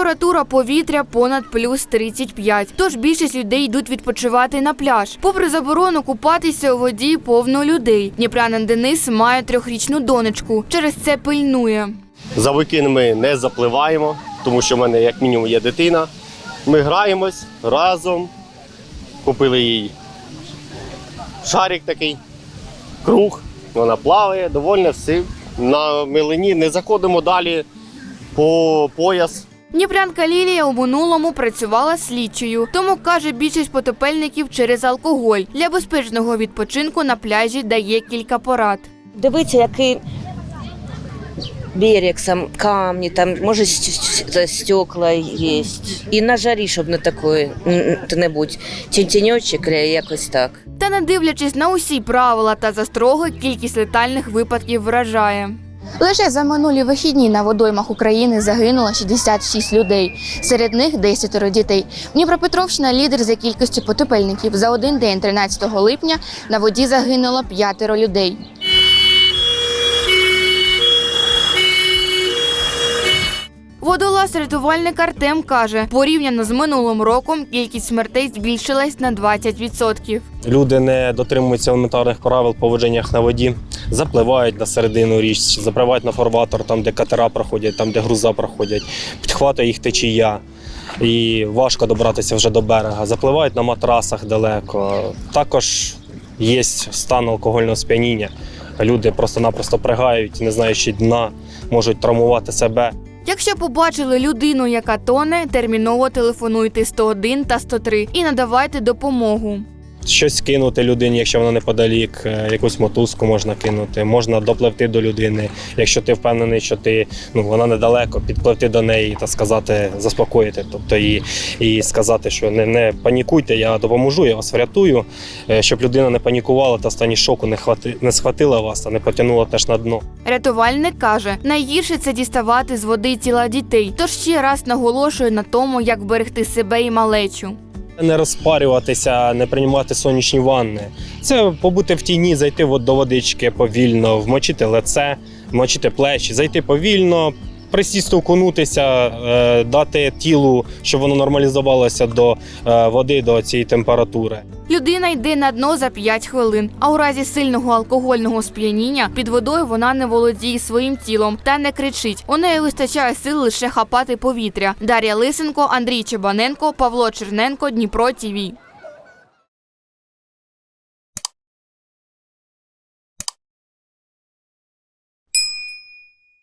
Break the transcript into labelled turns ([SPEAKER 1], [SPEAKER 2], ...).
[SPEAKER 1] Температура повітря понад плюс 35, тож більшість людей йдуть відпочивати на пляж. Попри заборону купатися у воді повно людей. Дніпрянин Денис має трьохрічну донечку. Через це пильнує.
[SPEAKER 2] За викин ми не запливаємо, тому що в мене як мінімум є дитина. Ми граємось разом. Купили їй шарик такий, круг. Вона плаває, довольна все. На милині не заходимо далі по пояс.
[SPEAKER 1] Дніпрянка Лілія у минулому працювала слідчою, тому каже, більшість потопельників через алкоголь. Для безпечного відпочинку на пляжі дає кілька порад.
[SPEAKER 3] Дивіться, який берег, сам камні, там може стекла є. І на жарі, щоб не такої небудь тіньочок, якось так.
[SPEAKER 1] Та не дивлячись на усі правила та застроги, кількість летальних випадків вражає.
[SPEAKER 4] Лише за минулі вихідні на водоймах України загинуло 66 людей. Серед них 10 дітей. Дніпропетровщина лідер за кількістю потопельників. За один день, 13 липня, на воді загинуло п'ятеро людей.
[SPEAKER 1] Водолаз-рятувальник Артем каже, порівняно з минулим роком кількість смертей збільшилась на 20%.
[SPEAKER 5] Люди не дотримуються елементарних правил поводженнях на воді, запливають на середину річ, запливають на фарватер, там, де катера проходять, там, де груза проходять, підхватує їх течія. І важко добратися вже до берега. Запливають на матрасах далеко. Також є стан алкогольного сп'яніння. Люди просто-напросто пригають, не знаючи дна, можуть травмувати себе.
[SPEAKER 1] Якщо побачили людину, яка тоне, терміново телефонуйте 101 та 103 і надавайте допомогу.
[SPEAKER 5] Щось кинути людині, якщо вона неподалік, е, якусь мотузку можна кинути, можна допливти до людини. Якщо ти впевнений, що ти ну вона недалеко, підпливти до неї та сказати, заспокоїти, тобто і, і сказати, що не, не панікуйте, я допоможу, я вас врятую, е, щоб людина не панікувала та стані шоку не хвати, не схватила вас та не потягнула теж на дно.
[SPEAKER 1] Рятувальник каже, найгірше це діставати з води тіла дітей. Тож ще раз наголошує на тому, як вберегти себе і малечу.
[SPEAKER 5] Не розпарюватися, не приймати сонячні ванни. Це побути в тіні, зайти до водички повільно, вмочити лице, вмочити плечі, зайти повільно, присісти, окунутися, е, дати тілу, щоб воно нормалізувалося до е, води, до цієї температури.
[SPEAKER 1] Людина йде на дно за 5 хвилин, а у разі сильного алкогольного сп'яніння під водою вона не володіє своїм тілом та не кричить. У неї вистачає сил лише хапати повітря. Дар'я Лисенко, Андрій Чебаненко, Павло Черненко, Дніпро ТІВІ.